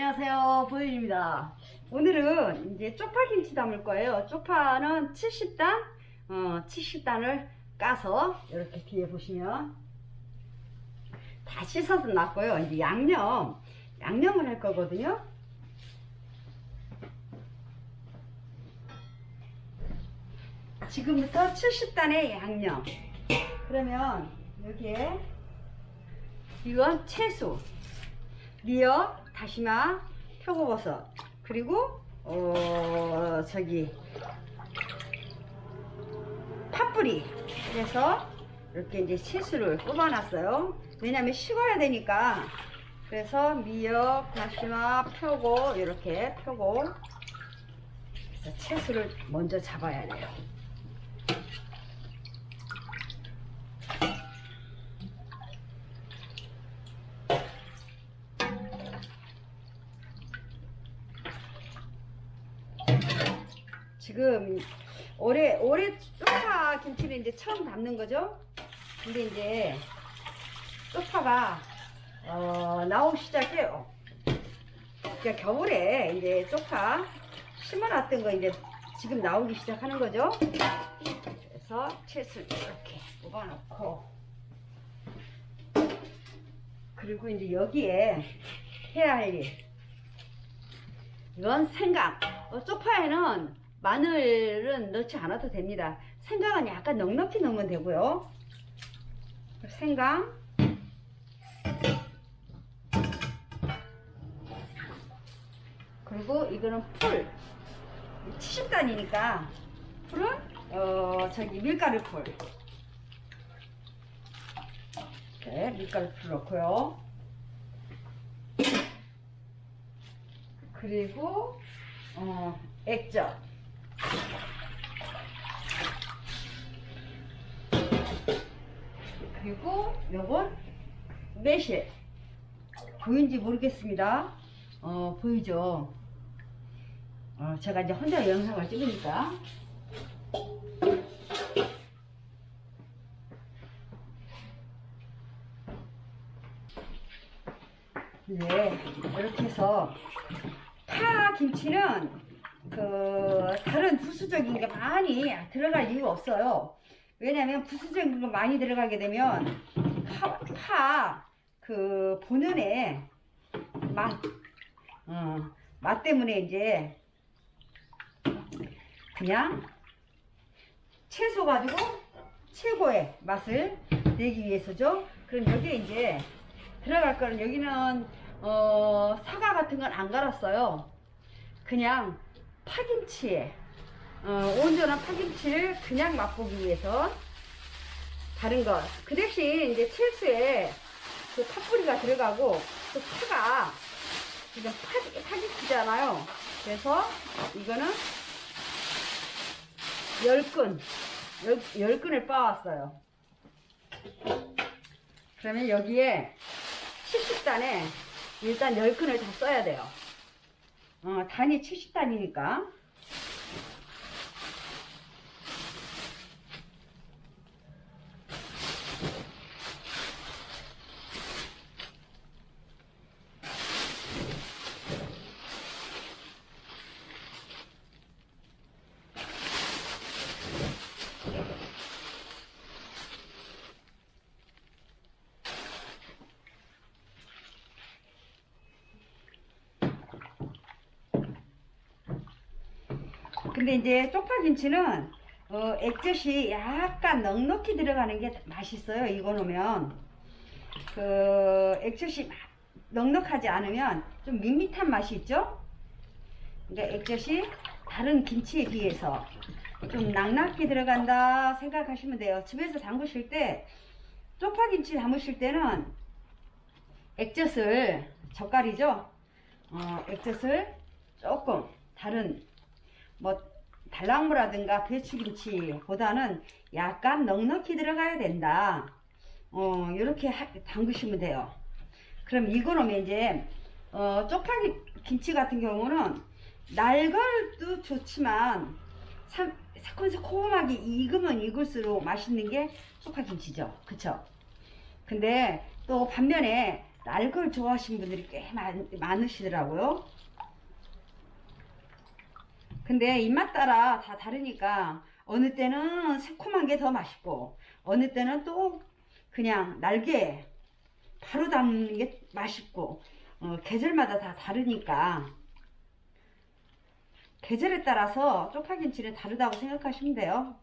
안녕하세요 보윤입니다. 오늘은 이제 쪽파김치 담을 거예요. 쪽파는 70단 어, 70단을 까서 이렇게 뒤에 보시면 다 씻어서 놨고요. 이제 양념 양념을 할 거거든요. 지금부터 70단의 양념. 그러면 여기에 이건 채소 미역, 다시마, 표고버섯. 그리고 어 저기 팥뿌리. 그래서 이렇게 이제 채소를 뽑아놨어요. 왜냐면 식어야 되니까. 그래서 미역, 다시마, 표고 이렇게 표고. 그래서 채소를 먼저 잡아야 돼요 지금 올해 올해 쪽파 김치를 이제 처음 담는 거죠. 근데 이제 쪽파가 어, 나오기 시작해요. 그러니까 겨울에 이제 쪽파 심어놨던 거 이제 지금 나오기 시작하는 거죠. 그래서 채를 이렇게 뽑아놓고 그리고 이제 여기에 해야 할 일. 이건 생강. 어, 쪽파에는 마늘은 넣지 않아도 됩니다. 생강은 약간 넉넉히 넣으면 되고요. 생강. 그리고 이거는 풀. 70단이니까 풀은 어 저기 밀가루 풀. 이렇게 밀가루 풀 넣고요. 그리고 어 액젓. 그리고 요건 매실. 보이는지 모르겠습니다. 어 보이죠? 어 제가 이제 혼자 영상을 찍으니까. 네 이렇게 해서 파 김치는 그 다른 부수적인 게 많이 들어갈 이유가 없어요. 왜냐면 부수적인 거 많이 들어가게 되면 파, 파그 본연의 맛, 어, 맛 때문에 이제 그냥 채소 가지고 최고의 맛을 내기 위해서죠. 그럼 여기에 이제 들어갈 거는 여기는 어, 사과 같은 건 안 갈았어요. 그냥 파김치에 어, 온전한 파김치를 그냥 맛보기 위해서 다른 것. 그 대신 이제 채소에 그 팥뿌리가 들어가고 또 파가 지금 파, 파김치잖아요. 그래서 이거는 열끈열 10 근을 빻았어요. 그러면 여기에 70단에 일단 10근을 다 써야 돼요. 어, 단이 70단이니까. 근데 이제 쪽파김치는 어, 액젓이 약간 넉넉히 들어가는 게 맛있어요. 이거 넣으면 그 액젓이 막 넉넉하지 않으면 좀 밋밋한 맛이 있죠. 그러니까 액젓이 다른 김치에 비해서 좀 낭낙히 들어간다 생각하시면 돼요. 집에서 담그실 때 쪽파김치 담으실 때는 액젓을 젓갈이죠. 어, 액젓을 조금 다른 뭐 달랑무라든가 배추김치보다는 약간 넉넉히 들어가야 된다. 어, 이렇게 담그시면 돼요. 그럼 이거 넣으면 이제 어, 쪽파기 김치 같은 경우는 날걸도 좋지만 참 새콤새콤하게 익으면 익을수록 맛있는 게 쪽파김치죠. 그쵸? 근데 또 반면에 날걸 좋아하시는 분들이 꽤 많, 많으시더라고요. 근데 입맛 따라 다 다르니까 어느 때는 새콤한 게 더 맛있고 어느 때는 또 그냥 날개 바로 담는 게 맛있고 어, 계절마다 다 다르니까 계절에 따라서 쪽파김치는 다르다고 생각하시면 돼요.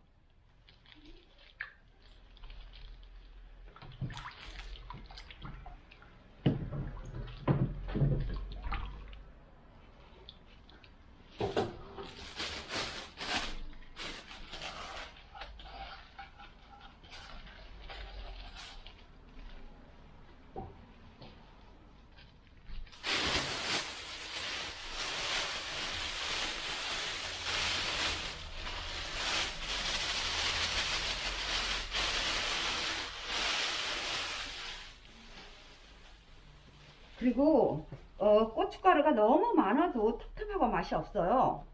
그리고 어, 고춧가루가 너무 많아도 텁텁하고 맛이 없어요.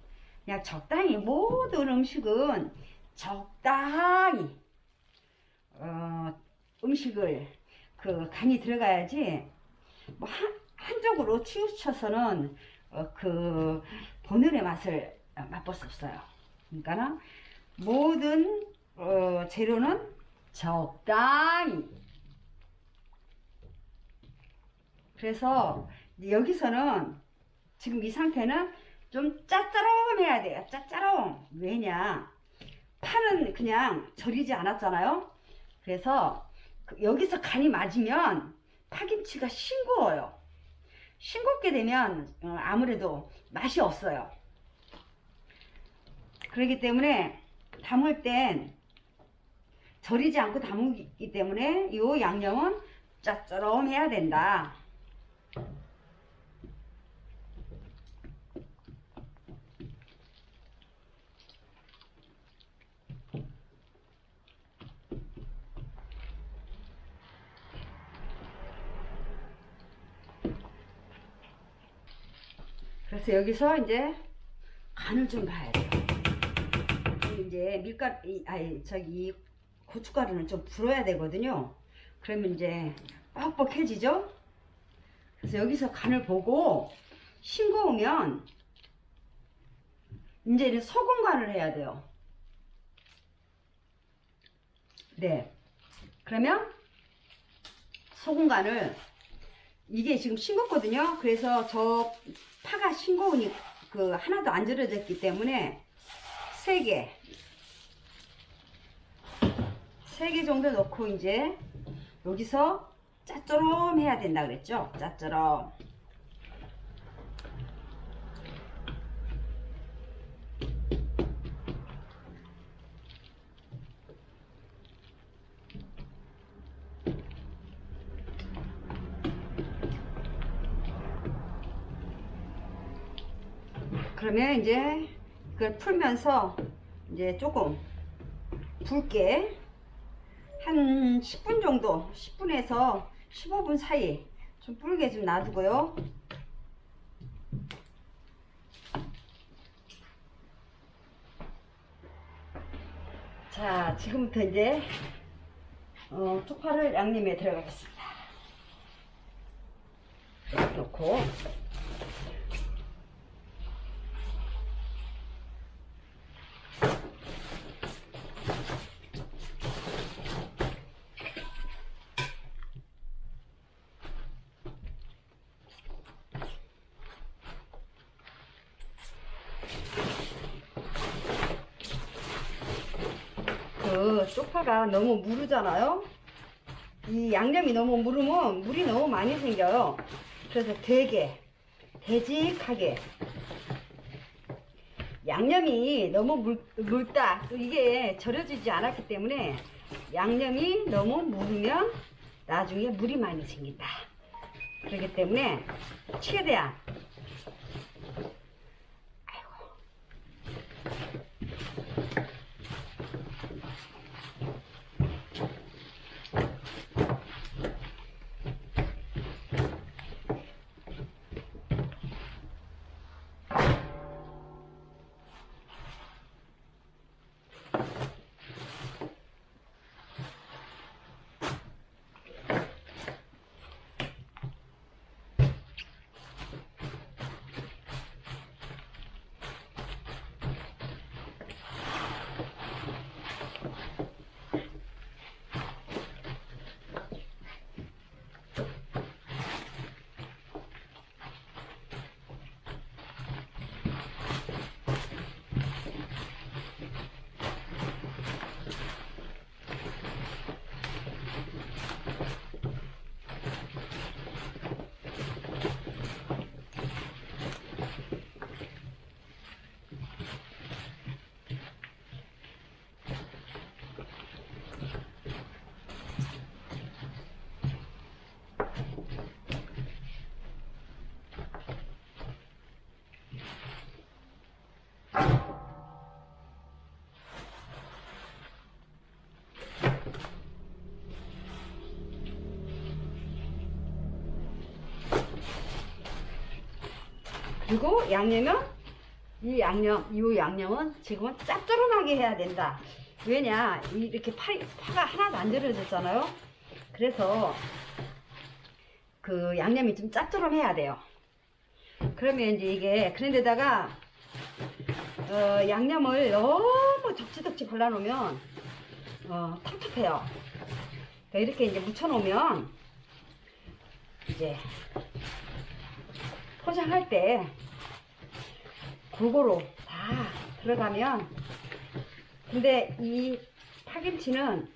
그냥 적당히 모든 음식은 적당히 어, 음식을 그 간이 들어가야지 뭐 한, 한쪽으로 치우쳐서는 어, 그 본연의 맛을 맛볼 수 없어요. 그러니까는 모든 어, 재료는 적당히 그래서 여기서는 지금 이 상태는 좀 짭짤해야 돼요. 짭짤함. 왜냐? 파는 그냥 절이지 않았잖아요. 그래서 그 여기서 간이 맞으면 파김치가 싱거워요. 싱겁게 되면 어, 아무래도 맛이 없어요. 그렇기 때문에 담을 땐 절이지 않고 담기 때문에 이 양념은 짭짤해야 된다. 그래서 여기서 이제 간을 좀 봐야 돼요. 이제 밀가루, 이- 아니 저기 고춧가루는 좀 불어야 되거든요. 그러면 이제 뻑뻑해지죠? 그래서 여기서 간을 보고 싱거우면 이제는 소금 간을 해야 돼요. 네. 그러면 소금 간을 이게 지금 싱겁거든요. 그래서 저 파가 싱거우니 그 하나도 안 절여졌기 때문에 세 개, 세 개 정도 넣고 이제 여기서 짭조름 해야 된다 그랬죠? 짭조름. 그러면 이제 그걸 풀면서 이제 조금 붉게 한 10분 정도 10분에서 15분 사이 좀 불게 좀 놔두고요. 자 지금부터 이제 어, 쪽파를 양념에 들어가겠습니다. 놓고 그 쪽 파가 너무 무르잖아요. 이 양념이 너무 무르면 물이 너무 많이 생겨요. 그래서 되게 되직하게 양념이 너무 물, 묽다. 또 이게 절여지지 않았기 때문에 양념이 너무 무르면 나중에 물이 많이 생긴다. 그렇기 때문에 최대한 그리고 양념은 이 양념, 이 양념은 지금은 짭조름하게 해야 된다. 왜냐, 이- 이렇게 파, 파가 하나도 안 절여졌잖아요. 그래서 그 양념이 좀 짭조름해야 돼요. 그러면 이제 이게 그런데다가 어, 양념을 너무 덕지덕지 발라놓으면 어, 텁텁해요. 그러니까 이렇게 이제 묻혀놓으면 이제 포장할 때 골고루 다 들어가면 근데 이 파김치는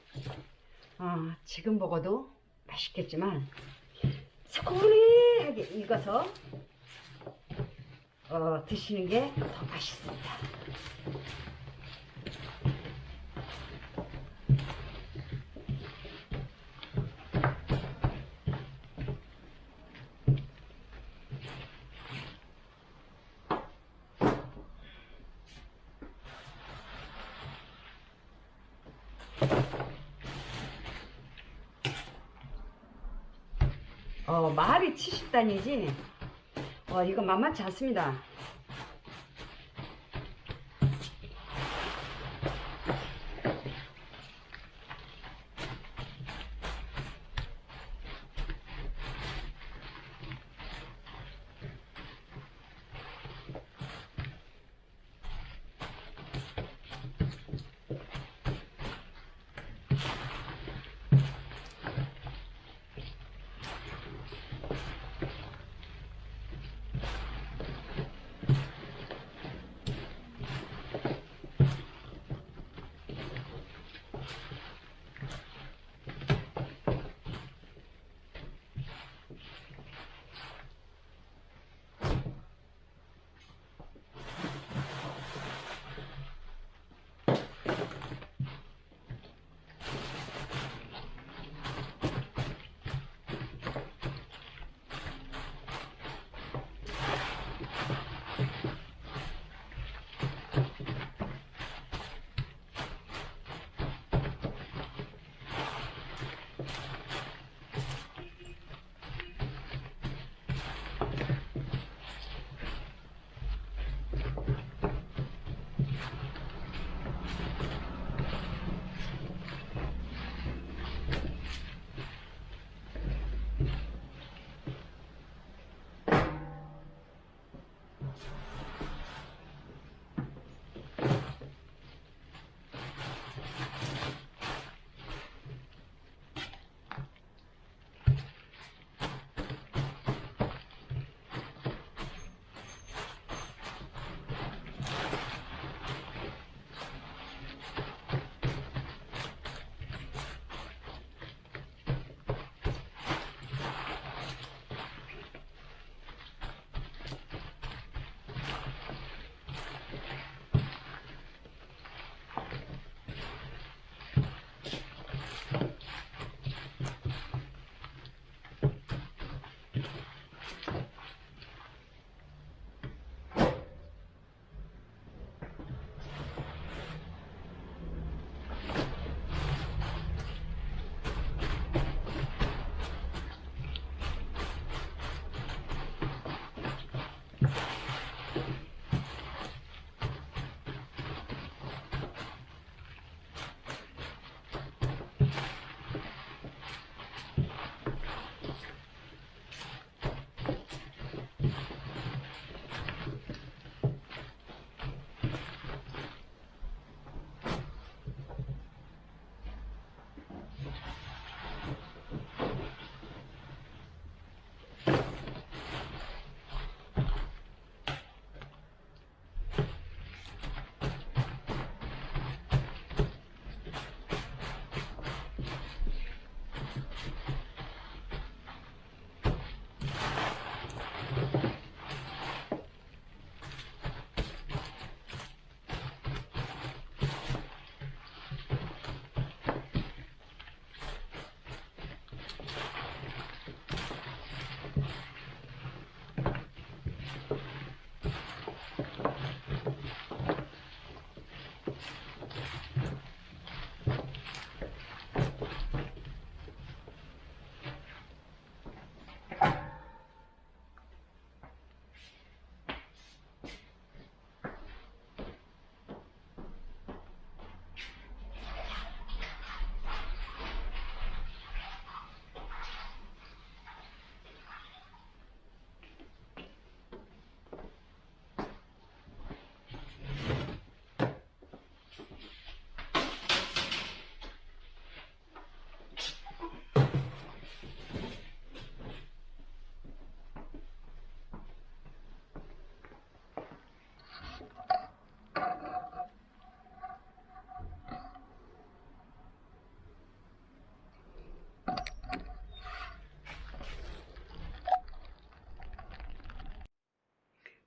어, 지금 먹어도 맛있겠지만 새콤하게 익어서 어, 드시는 게 더 맛있습니다. 어, 말이 70단이지 어, 이거 만만치 않습니다.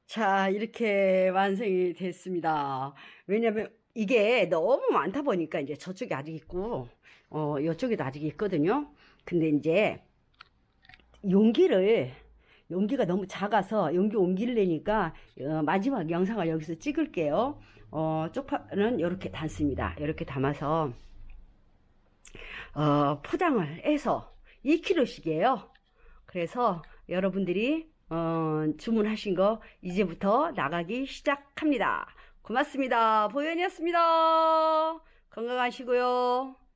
자, 이렇게 완성이 됐습니다. 왜냐면 이게 너무 많다 보니까 이제 저쪽에 아직 있고, 어, 이쪽에도 아직 있거든요. 근데 이제 용기를, 용기가 너무 작아서 용기 옮기를 내니까 어, 마지막 영상을 여기서 찍을게요. 어, 쪽파는 이렇게 담습니다. 이렇게 담아서 어, 포장을 해서 2kg씩이에요. 그래서 여러분들이 어, 주문하신 거 이제부터 나가기 시작합니다. 고맙습니다. 보현이었습니다. 건강하시고요.